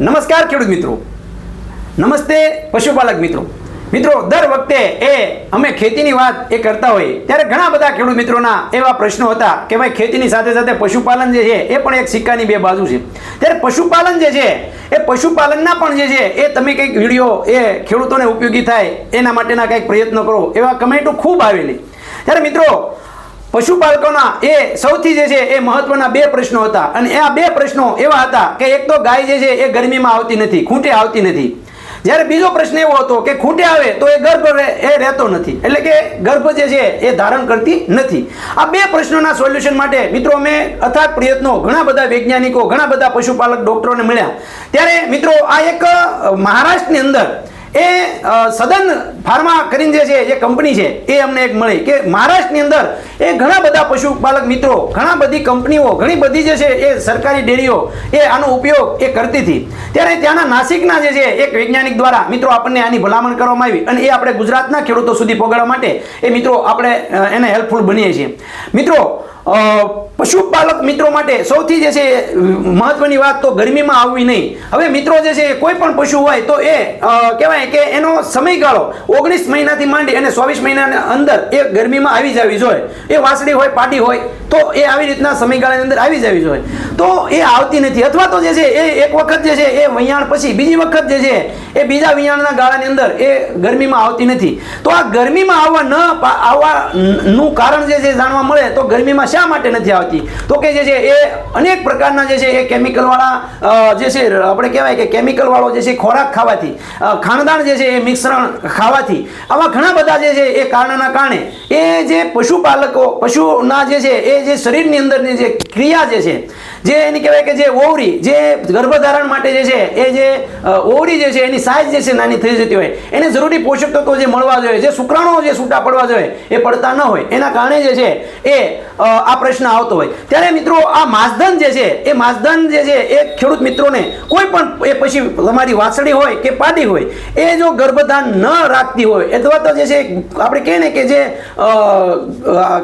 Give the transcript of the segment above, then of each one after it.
નમસ્કાર ખેડૂત મિત્રો. નમસ્તે પશુપાલક મિત્રો. મિત્રો, દર વખતે એ અમે ખેતીની વાત એ કરતા હોઈએ. ત્યારે ઘણા બધા ખેડૂત મિત્રોના એવા પ્રશ્નો હતા કે ભાઈ ખેતીની સાથે સાથે પશુપાલન જે છે એ પણ એક સિક્કાની બે બાજુ છે. ત્યારે પશુપાલન જે છે, એ પશુપાલનના પણ જે છે, એ તમે કંઈક વીડિયો એ ખેડૂતોને ઉપયોગી થાય એના માટેના કંઈક પ્રયત્નો કરો એવા કમેન્ટો ખૂબ આવેલી. ત્યારે મિત્રો પશુપાલકોના એ સૌથી જે છે એ મહત્વના બે પ્રશ્નો હતા. અને આ બે પ્રશ્નો એવા હતા કે એક તો ગાય જે છે એ ગરમીમાં આવતી નથી, ખૂંટે આવતી નથી. જ્યારે બીજો પ્રશ્ન એવો હતો કે ખૂંટે આવે તો એ ગર્ભ એ રહેતો નથી. એટલે કે ગર્ભ જે છે એ ધારણ કરતી નથી. આ બે પ્રશ્નોના સોલ્યુશન માટે મિત્રો અમે અથાગ પ્રયત્નો ઘણા બધા વૈજ્ઞાનિકો, ઘણા બધા પશુપાલક, ડોક્ટરોને મળ્યા. ત્યારે મિત્રો આ એક મહારાષ્ટ્રની અંદર એ સદન ફાર્મા કરીને જે છે, જે કંપની છે, એ અમને એક મળી કે મહારાષ્ટ્રની અંદર એ ઘણા બધા પશુપાલક મિત્રો, ઘણા બધી કંપનીઓ, ઘણી બધી જે છે, એ સરકારી ડેરીઓ, એ આનો ઉપયોગ એ કરતી હતી. ત્યારે ત્યાંના નાસિકના જે છે, એક વૈજ્ઞાનિક દ્વારા મિત્રો આપણને આની ભલામણ કરવામાં આવી અને એ આપણે ગુજરાતના ખેડૂતો સુધી પહોંચાડવા માટે એ મિત્રો આપણે એને હેલ્પફુલ બનીએ છીએ. મિત્રો પશુપાલક મિત્રો માટે સૌથી જે છે, મહત્વની વાત તો ગરમીમાં આવવી નહીં. હવે મિત્રો જે છે, કોઈ પણ પશુ હોય તો એ કહેવાય કે એનો સમયગાળો ઓગણીસ મહિનાથી માંડી અને ચોવીસ મહિનાની અંદર એ ગરમીમાં આવી જવી જોઈએ એ વાસળી હોય, પાટી હોય, તો એ આવી રીતના સમયગાળાની અંદર આવી જવી જોઈએ તો એ આવતી નથી. અથવા તો જે છે, એ એક વખત જે છે, એ વૈયાણ પછી બીજી વખત જે છે, એ બીજા વિયાણના ગાળાની અંદર એ ગરમીમાં આવતી નથી. તો આ ગરમીમાં આવવા ન આવવાનું કારણ જે છે, જાણવા મળે તો ગરમીમાં શા માટે નથી આવતી? તો કે જે છે એ અનેક પ્રકારના જે છે એ કેમિકલ વાળા જે છે આપણે કહેવાય કે કેમિકલ વાળો જે છે ખોરાક ખાવાથી ખાણદાણ જે છે એ મિશ્રણ ખાવાથી, આવા ઘણા બધા જે છે એ કારણના કારણે એ જે પશુપાલકો, પશુના જે છે, એ જે શરીરની અંદરની જે ક્રિયા જે છે, જે એની કહેવાય કે જે ઓવરી, જે ગર્ભધારણ માટે જે છે, એ જે ઓવરી જે છે, એની સાઇઝ જે છે, નાની થઈ જતી હોય, એને જરૂરી પોષક તત્વો જે મળવા જોઈએ, જે શુક્રાણુઓ જે છૂટા પડવા જોઈએ, એ પડતા ન હોય, એના કારણે જે છે, એ આ પ્રશ્ન આવતો હોય. ત્યારે મિત્રો, આ માસધન જે છે, એ માસધન જે છે, એ ખેડૂત મિત્રોને કોઈ પણ એ પછી તમારી વાછડી હોય કે પાડી હોય, એ જો ગર્ભધાન ન રાખતી હોય, અથવા તો જે છે, આપણે કહીએ ને કે જે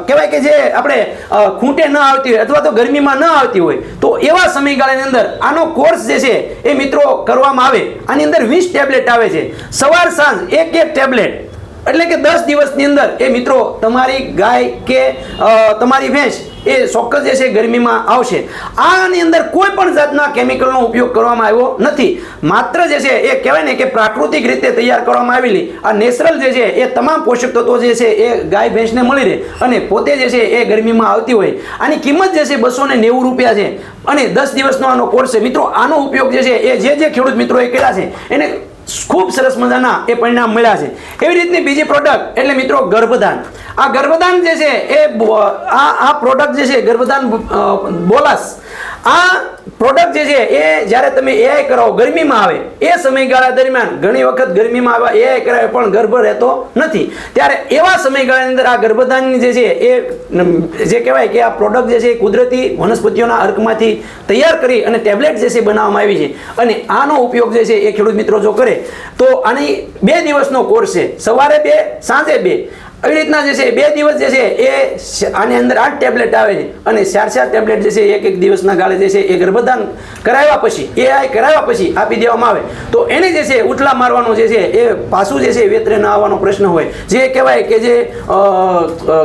કહેવાય કે જે આપણે ખૂંટે ન આવતી હોય અથવા તો ગરમીમાં ન આવતી હોય, તો એવા સમયગાળાની અંદર આનો કોર્સ જે છે એ મિત્રો કરવામાં આવે. આની અંદર વીસ ટેબ્લેટ આવે છે. સવાર, સાંજ એક એક ટેબ્લેટ એટલે કે દસ દિવસની અંદર એ મિત્રો તમારી ગાય કે તમારી ભેંસ એ ચોક્કસ જે છે ગરમીમાં આવશે. આની અંદર કોઈ પણ જાતના કેમિકલનો ઉપયોગ કરવામાં આવ્યો નથી. માત્ર જે છે એ કહેવાય ને કે પ્રાકૃતિક રીતે તૈયાર કરવામાં આવેલી આ નેચરલ જે છે એ તમામ પોષક તત્વો જે છે એ ગાય, ભેંસને મળી રહે અને પોતે જે છે એ ગરમીમાં આવતી હોય. આની કિંમત જે છે બસો ને નેવું રૂપિયા છે. અને દસ દિવસનો આનો કોર્સ છે. મિત્રો, આનો ઉપયોગ જે છે એ જે જે ખેડૂત મિત્રોએ કર્યા છે, એને ખૂબ સરસ મજાના એ પરિણામ મળ્યા છે. એવી રીતની બીજી પ્રોડક્ટ એટલે મિત્રો ગર્ભધાન. આ ગર્ભધાન જે છે એ આ આ પ્રોડક્ટ જે છે ગર્ભધાન બોલાસ બોલસ. આ પ્રોડક્ટ જે છે, એ જ્યારે તમે એઆઈ કરાવો, ગરમીમાં આવે, એ સમયગાળા દરમિયાન ઘણી વખત ગરમીમાં આવા એઆઈ કરાવે પણ ગર્ભ રહેતો નથી. ત્યારે એવા સમયગાળાની અંદર આ ગર્ભધાનની જે છે, એ જે કહેવાય કે આ પ્રોડક્ટ જે છે, એ કુદરતી વનસ્પતિઓના અર્કમાંથી તૈયાર કરી અને ટેબ્લેટ જે છે બનાવવામાં આવી છે. અને આનો ઉપયોગ જે છે, એ ખેડૂત મિત્રો જો કરે, તો આની બે દિવસનો કોર્સ છે. સવારે બે, સાંજે બે. આવી રીતના જે છે, બે દિવસ જે છે, એ આની અંદર આઠ ટેબ્લેટ આવે છે. અને ચાર ચાર ટેબ્લેટ જે છે, એક એક દિવસના ગાળે જે છે, એ ગર્ભધાન કરાવ્યા પછી એઆઈ કરાવ્યા પછી આપી દેવામાં આવે. તો એને જે છે ઉઠલા મારવાનો જે છે, એ પાછું જે છે વેતરે ન આવવાનો પ્રશ્ન હોય. જે કહેવાય કે જે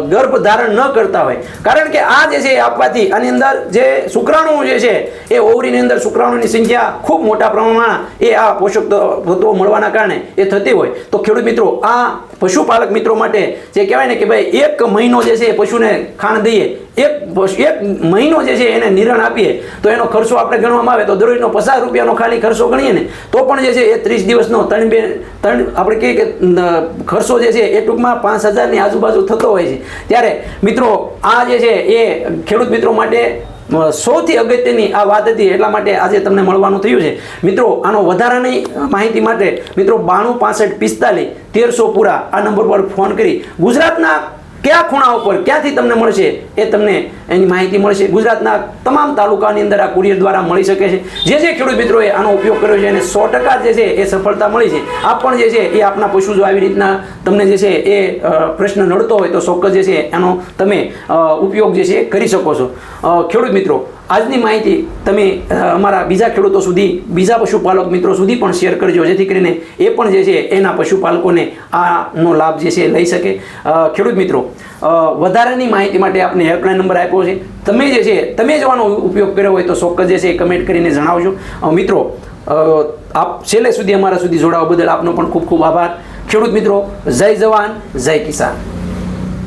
ગર્ભ ધારણ ન કરતા હોય. કારણ કે આ જે છે, એ આપવાથી આની અંદર જે શુક્રાણુ જે છે, એ ઓવરીની અંદર શુક્રાણુની સંખ્યા ખૂબ મોટા પ્રમાણમાં એ આ પોષક તત્વો મળવાના કારણે એ થતી હોય. તો ખેડૂત મિત્રો, આ પશુપાલક મિત્રો માટે જે કહેવાય ને કે ભાઈ એક મહિનો જે છે એ પશુને ખાણ દઈએ, એક એક મહિનો જે છે એને નિરણ આપીએ, તો એનો ખર્ચો આપણે ગણવામાં આવે. તો દરરોજનો પચાસ રૂપિયાનો ખાલી ખર્ચો ગણીએ ને, તો પણ જે છે એ ત્રીસ દિવસનો ત્રણ બે ત્રણ આપણે કહીએ કે ખર્ચો જે છે એ ટૂંકમાં પાંચ હજારની આજુબાજુ થતો હોય છે. ત્યારે મિત્રો, આ જે છે એ ખેડૂત મિત્રો માટે સૌથી અગત્યની આ વાત હતી, એટલા માટે આજે તમને મળવાનું થયું છે. મિત્રો, આનો વધારાની માહિતી માટે, મિત્રો, બાણું પાસઠ પિસ્તાલીસ તેરસો પૂરા આ નંબર પર ફોન કરી. ગુજરાતના કયા ખૂણા ઉપર ક્યાંથી તમને મળશે એ તમને એની માહિતી મળશે. ગુજરાતના તમામ તાલુકાની અંદર આ કુરિયર દ્વારા મળી શકે છે. જે જે ખેડૂત મિત્રોએ આનો ઉપયોગ કર્યો છે અને સો ટકા જે છે એ સફળતા મળી છે, આપ પણ જે છે એ આપના પશુ જો આવી રીતના તમને જે છે એ પ્રશ્ન નડતો હોય તો ચોક્કસ જે છે એનો તમે ઉપયોગ જે છે કરી શકો છો. ખેડૂત મિત્રો, આજની માહિતી તમે અમારા બીજા ખેડૂતો સુધી, બીજા પશુપાલક મિત્રો સુધી પણ શેર કરજો. જેથી કરીને એ પણ જે છે એના પશુપાલકોને આનો લાભ જે છે લઈ શકે. ખેડૂત મિત્રો વધારાની માહિતી માટે આપને હેલ્પલાઇન નંબર આપ્યો છે. તમે જે છે, તમે જો આનો ઉપયોગ કર્યો હોય તો ચોક્કસ જે છે એ કમેન્ટ કરીને જણાવજો. મિત્રો આપ છેલ્લે સુધી અમારા સુધી જોડાવા બદલ આપનો પણ ખૂબ ખૂબ આભાર. ખેડૂત મિત્રો, જય જવાન, જય કિસાન.